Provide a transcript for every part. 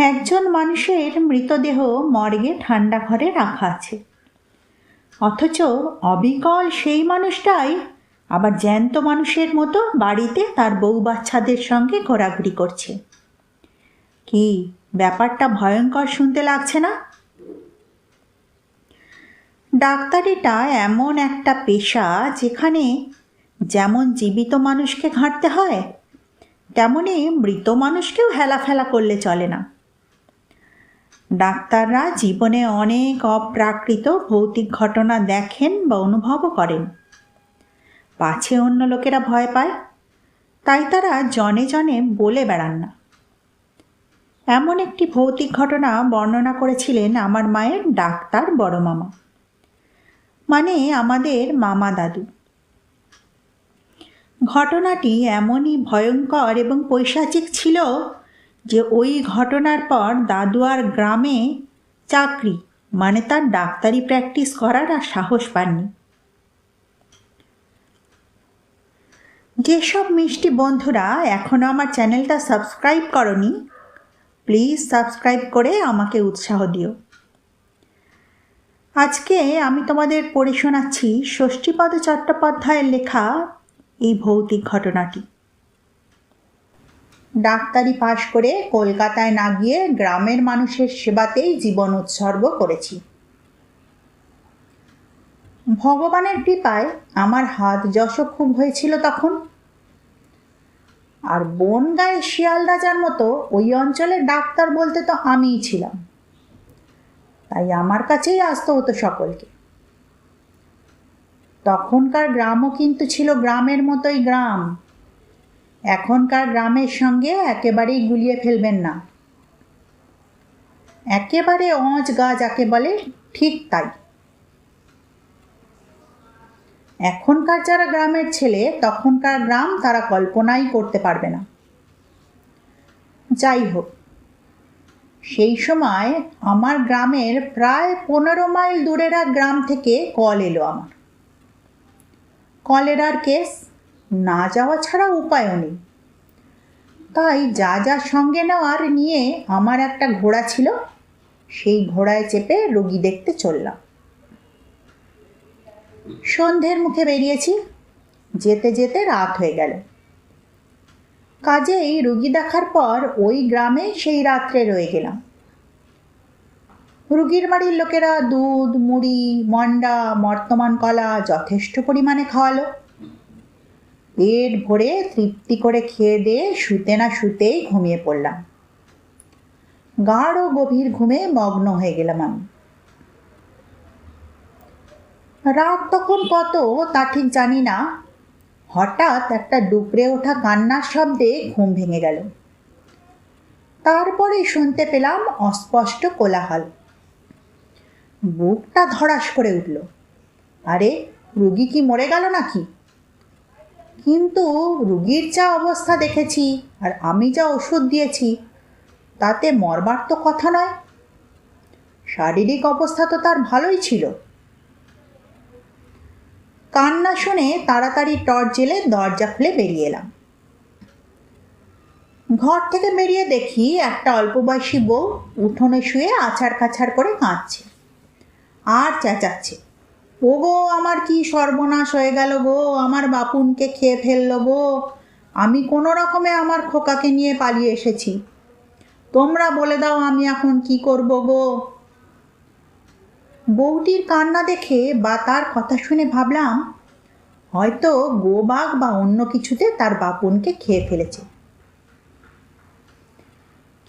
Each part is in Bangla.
একজন মানুষের মৃতদেহ মর্গে ঠান্ডা ঘরে রাখা আছে। অথচ অবিকল সেই মানুষটাই আবার জ্যান্ত মানুষের মতো বাড়িতে তার বউ বাচ্চাদের সঙ্গে ঘোরাঘুরি করছে। কি, ব্যাপারটা ভয়ঙ্কর শুনতে লাগছে না? ডাক্তারিটা এমন একটা পেশা যেখানে যেমন জীবিত মানুষকে ঘাঁটতে হয় তেমনই মৃত মানুষকেও হেলাফেলা করলে চলে না। ডাক্তাররা জীবনে অনেক অপ্রাকৃত ভৌতিক ঘটনা দেখেন বা অনুভবও করেন। পাছে অন্য লোকেরা ভয় পায়, তাই তারা জনে জনে বলে বেড়ান না। এমন একটি ভৌতিক ঘটনা বর্ণনা করেছিলেন আমার মায়ের ডাক্তার বড় মামা। মানে আমাদের মামা দাদু। ঘটনাটি এমনই ভয়ঙ্কর এবং পৈশাচিক ছিল যে ওই ঘটনার পর দাদু আর গ্রামে চাকরি মানে তার ডাক্তারি প্র্যাকটিস করার আর সাহস পাননি। যেসব মিষ্টি বন্ধুরা এখনও আমার চ্যানেলটা সাবস্ক্রাইব করনি, প্লিজ সাবস্ক্রাইব করে আমাকে উৎসাহ দিও। আজকে আমি তোমাদের পড়ে শোনাচ্ছি ষষ্ঠীপদ চট্টোপাধ্যায়ের লেখা এই ভৌতিক ঘটনাটি। ডাক্তারি পাশ করে কলকাতায় না গিয়ে গ্রামের মানুষের সেবাতেই জীবন উৎসর্গ করেছি। ভগবানের কৃপায় আমার হাত যশ খুব হয়েছিল তখন। আর বন গায়ে শিয়াল রাজার মতো ওই অঞ্চলের ডাক্তার বলতে তো আমিই ছিলাম। তাই আমার কাছেই আসতে হতো সকলকে। তখনকার গ্রামও কিন্তু ছিল গ্রামের মতোই গ্রাম। এখনকার গ্রামের সঙ্গে একেবারেই গুলিয়ে ফেলবেন না। একেবারে অঁচ গা যাকে বলে, ঠিক তাই। এখনকার যারা গ্রামের ছেলে, তখনকার গ্রাম তারা কল্পনাই করতে পারবে না। যাই হোক, সেই সময় আমার গ্রামের প্রায় পনেরো মাইল দূরের এক গ্রাম থেকে কল এলো আমার। কলেরার কেস না যাওয়া ছাড়া উপায়ও নেই। তাই যা যা সঙ্গে নেওয়ার নিয়ে আমার একটা ঘোড়া ছিল, সেই ঘোড়ায় চেপে রোগী দেখতে চললাম। সন্ধ্যের মুখে বেরিয়েছি, যেতে যেতে রাত হয়ে গেল। কাজেই রুগী দেখার পর ওই গ্রামে সেই রাত্রে রয়ে গেলাম। রুগীর বাড়ির লোকেরা দুধ, মুড়ি, মন্ডা, বর্তমান কলা যথেষ্ট পরিমাণে খাওয়ালো। পেট ভরে তৃপ্তি করে খেয়ে দিয়ে শুতে না শুতেই ঘুমিয়ে পড়লাম। গাঢ় গভীর ঘুমে মগ্ন হয়ে গেলাম আমি। রাত তখন কত তা ঠিক জানি না। হঠাৎ একটা ডুকরে ওঠা কান্নার শব্দে ঘুম ভেঙে গেল। তারপরে শুনতে পেলাম অস্পষ্ট কোলাহল। বুকটা ধড়াস করে উঠল। আরে, রুগী কি মরে গেল নাকি? কিন্তু রুগীর যা অবস্থা দেখেছি আর আমি যা ওষুধ দিয়েছি, তাতে মরবার তো কথা নয়। শারীরিক অবস্থা তো তার ভালোই ছিল। কান্না শুনে তাড়াতাড়ি টর্চ জেলে দরজা খুলে বেরিয়ে এলাম। ঘর থেকে বেরিয়ে দেখি একটা অল্প বয়সী বউ উঠোনে শুয়ে আছাড় কাছাড় করে কাঁদছে, আর চেঁচাচ্ছে। ও গো আমার কি সর্বনাশ হয়ে গেল গো? আমার বাপুনকে খেয়ে ফেলল গো। আমি কোনো রকমে আমার খোকাকে নিয়ে পালিয়ে এসেছি। তোমরা বলে দাও আমি এখন কি করব গো? বউটির কান্না দেখে বা তার কথা শুনে ভাবলাম, হয়তো গোবাগ বা অন্য কিছুতে তার বাপুনকে খেয়ে ফেলেছে।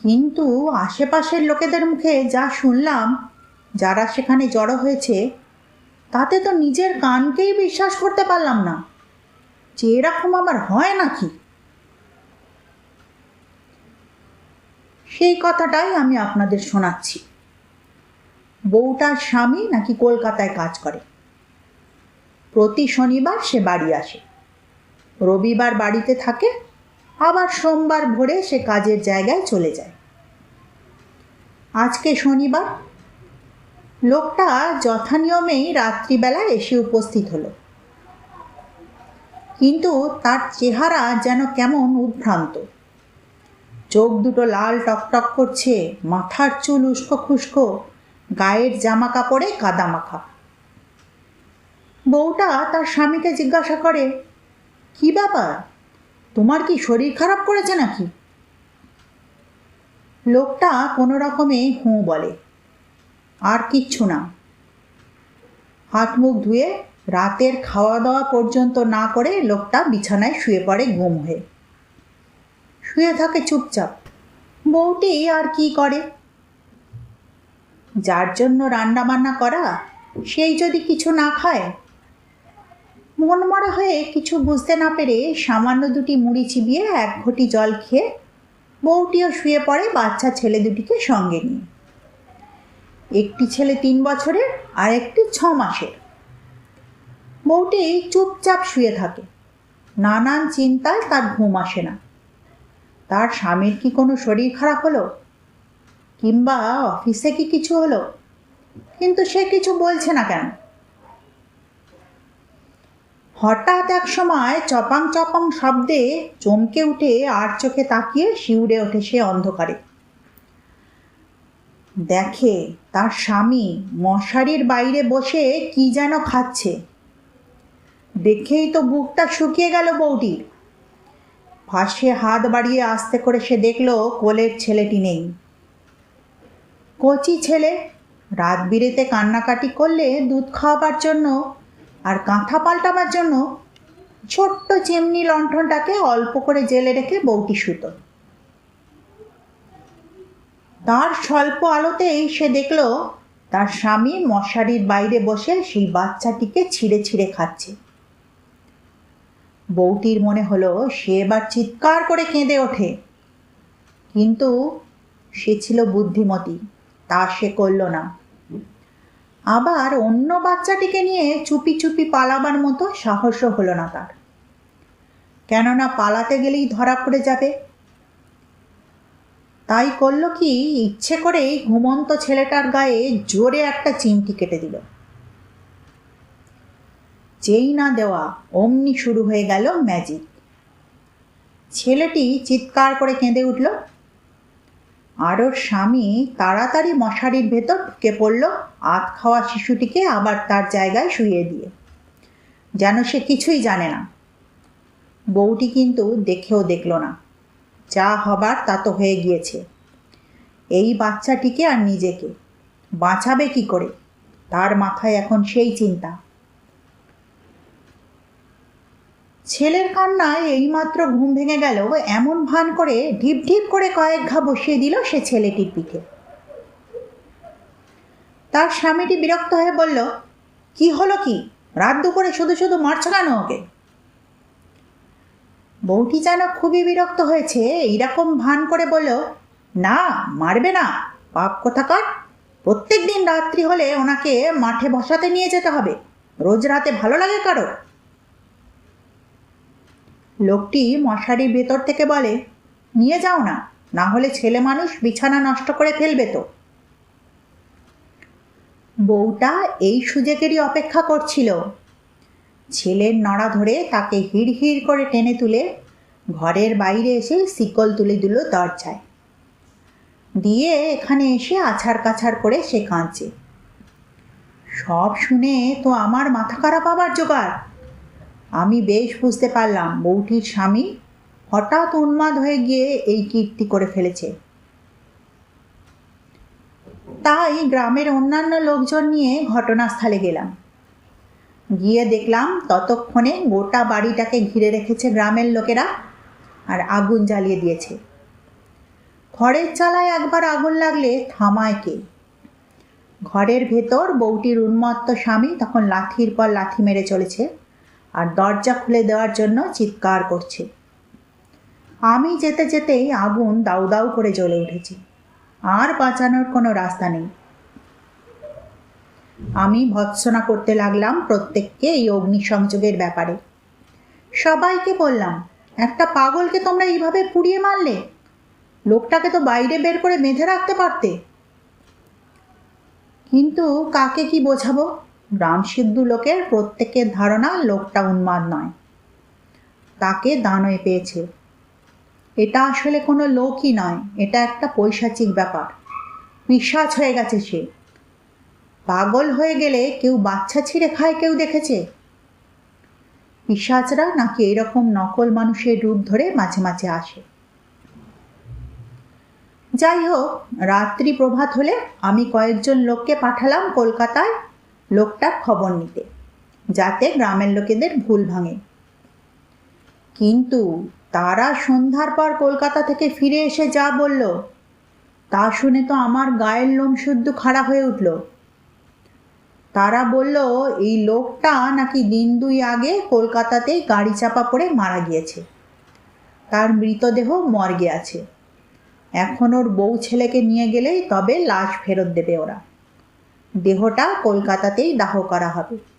কিন্তু আশেপাশের লোকেদের মুখে যা শুনলাম, যারা সেখানে জড়ো হয়েছে তাতে তো নিজের কানকেই বিশ্বাস করতে পারলাম না। যে এরকম আবার হয় নাকি? সেই কথাটাই আমি আপনাদের শোনাচ্ছি। বউটার স্বামী নাকি কলকাতায় কাজ করে। প্রতি শনিবার সে বাড়ি আসে। রবিবার বাড়িতে থাকে, আবার সোমবার ভোরে সে কাজের জায়গায় চলে যায়। আজকে শনিবার লোকটা যথানিয়মেই রাত্রিবেলা এসে উপস্থিত হলো। কিন্তু তার চেহারা যেন কেমন উদ্ভ্রান্ত। চোখ দুটো লাল টকটক করছে, মাথার চুল উস্কো খুস্কো, গায়ের জামা কাপড়ে কাদা মাখা বউটা তার স্বামীকে জিজ্ঞাসা করে, কি ব্যাপার? তোমার কি শরীর খারাপ করেছে নাকি? লোকটা কোনো রকমে হুঁ বলে। আর কিচ্ছু না। হাত মুখ ধুয়ে রাতের খাওয়া দাওয়া পর্যন্ত না করে লোকটা বিছানায় শুয়ে পড়ে ঘুম হয়ে। শুয়ে থাকে চুপচাপ। বউটি আর কি করে? যার জন্য রান্না বান্না করা, সেই যদি কিছু না খায়? মন মরা হয়ে কিছু বুঝতে না পেরে সামান্য দুটি মুড়ি চিবিয়ে এক ঘটি জল খেয়ে বউটিও শুয়ে পড়ে বাচ্চা ছেলে দুটিকে সঙ্গে নিয়ে। একটি ছেলে তিন বছরের আর একটি ছ মাসের। বউটি চুপচাপ শুয়ে থাকে। নানান চিন্তায় তার ঘুম আসে না। তার স্বামীর কি কোনো শরীর খারাপ হলো? কিংবা অফিসে কি কিছু হলো? কিন্তু সে কিছু বলছে না কেন? হঠাৎ এক সময় চপাং চপাং শব্দে চমকে উঠে আর চোখে তাকিয়ে শিউরে ওঠে সে অন্ধকারে। দেখে তার স্বামী মশারির বাইরে বসে কি যেন খাচ্ছে। দেখেই তো বুকটা শুকিয়ে গেল বউটির ফাঁসে হাত বাড়িয়ে আস্তে করে সে দেখল কোলের ছেলেটি নেই। কচি ছেলে, রাত বিরেতে কান্নাকাটি করলে দুধ খাওয়াবার জন্য আর কাঁথা পাল্টাবার জন্য ছোট্ট চিমনি লণ্ঠনটাকে অল্প করে জেলে রেখে বউটি শুতো। তার স্বল্প আলোতেই সে দেখল তার স্বামী মশারির বাইরে বসে সেই বাচ্চাটিকে ছিঁড়ে ছিঁড়ে খাচ্ছে। বউটির মনে হলো, সে এবার চিৎকার করে কেঁদে ওঠে। কিন্তু সে ছিল বুদ্ধিমতী, তা সে করল না। আবার অন্য বাচ্চাটিকে নিয়ে চুপি চুপি পালাবার মতো সাহসও হলো না তার। কেননা পালাতে গেলেই ধরা পড়ে যাবে। তাই করল কি? ইচ্ছে করেই ঘুমন্ত ছেলেটার গায়ে জোরে একটা চিমটি কেটে দিল। যেই না দেওয়া, অমনি শুরু হয়ে গেল ম্যাজিক ছেলেটি চিৎকার করে কেঁদে উঠল। আর ওর স্বামী তাড়াতাড়ি মশারির ভেতর ঢুকে পড়ল আত খাওয়া শিশুটিকে আবার তার জায়গায় শুইয়ে দিয়ে। যেন সে কিছুই জানে না। বউটি কিন্তু দেখেও দেখল না। যা হবার তা তো হয়ে গিয়েছে। এই বাচ্চাটিকে আর নিজেকে। বাঁচাবে কি করে? তার মাথায় এখন সেই চিন্তা। ছেলের কান্নায় এইমাত্র ঘুম ভেঙে গেল, এমন ভান করে ঢিপ ঢিপ করে কয়েক ঘা বসিয়ে দিল সে ছেলেটির পিঠে। তার স্বামীটি বিরক্ত হয়ে বলল, কি হলো কি? রাত দুপুরে শুধু শুধু মারছ কেন ওকে? বউটি যেন খুবই বিরক্ত হয়েছে, এইরকম ভান করে বলল, না, মারবে না, পাপ কোথাকার? প্রত্যেক দিন রাত্রি হলে ওনাকে মাঠে বসাতে নিয়ে যেতে হবে, রোজ রাতে ভালো লাগে কারও? লোকটি মশারির ভেতর থেকে বলে, নিয়ে যাও না না হলে ছেলে মানুষ বিছানা নষ্ট করে ফেলবে তো। বউটা এই সুযোগেরই অপেক্ষা করছিল। ছেলের নড়া ধরে তাকে হিড় হিড় করে টেনে তুলে ঘরের বাইরে এসে শিকল তুলে দিল দরজায়। দিয়ে এখানে এসে আছাড় কাছাড় করে সে কাঁদছে। সব শুনে তো আমার মাথা খারাপ আবার জোগাড়। আমি বেশ বুঝতে পারলাম বউটির স্বামী হঠাৎ উন্মাদ হয়ে গিয়ে এই কীর্তি করে ফেলেছে। তাই গ্রামের অন্যান্য লোকজন নিয়ে ঘটনাস্থলে গেলাম। গিয়ে দেখলাম ততক্ষণে গোটা বাড়িটাকে ঘিরে রেখেছে গ্রামের লোকেরা। আর আগুন জ্বালিয়ে দিয়েছে। ঘরের চালায় একবার আগুন লাগলে থামায় কে? ঘরের ভেতর বউটির উন্মত্ত স্বামী তখন লাথির পর লাথি মেরে চলেছে আর দরজা খুলে দেওয়ার জন্য চিৎকার করছে। আমি যেতে যেতেই আগুন দাউ দাউ করে জ্বলে উঠেছে। আর বাঁচানোর কোনো রাস্তা নেই। আমি ভৎসনা করতে লাগলাম প্রত্যেককে এই অগ্নিসংযোগের ব্যাপারে। সবাইকে বললাম একটা পাগলকে তোমরা এইভাবে পুড়িয়ে মারলে? লোকটাকে তো বাইরে বের করে বেঁধে রাখতে পারতে। কিন্তু কাকে কি বোঝাবো? গ্রাম সিদ্ধু লোকের প্রত্যেকের ধারণা লোকটা উন্মাদ নয়। তাকে দানয়ে পেয়েছে। এটা আসলে কোনো লোকই নয়, এটা একটা পৈশাচিক ব্যাপার। পিসাচ হয়ে গেছে সে। পাগল হয়ে গেলে কেউ বাচ্চা ছিঁড়ে খায় কেউ দেখেছে? পিসাচরা নাকি এরকম নকল মানুষের রূপ ধরে মাঝে মাঝে আসে। যাই হোক রাত্রি প্রভাত হলে আমি কয়েকজন লোককে পাঠালাম কলকাতায় লোকটার খবর নিতে, যাতে গ্রামের লোকেদের ভুল ভাঙে। কিন্তু তারা সন্ধ্যার পর কলকাতা থেকে ফিরে এসে যা বলল, তা শুনে তো আমার গায়ের লোম শুদ্ধ খাড়া হয়ে উঠল। তারা বলল, এই লোকটা নাকি দিন দুই আগে কলকাতাতেই গাড়ি চাপা পড়ে মারা গিয়েছে। তার মৃতদেহ মর্গে আছে। এখন ওর বউ ছেলেকে নিয়ে গেলেই তবে লাশ ফেরত দেবে ওরা। দেহটা কলকাতাতেই দাহ করা হবে।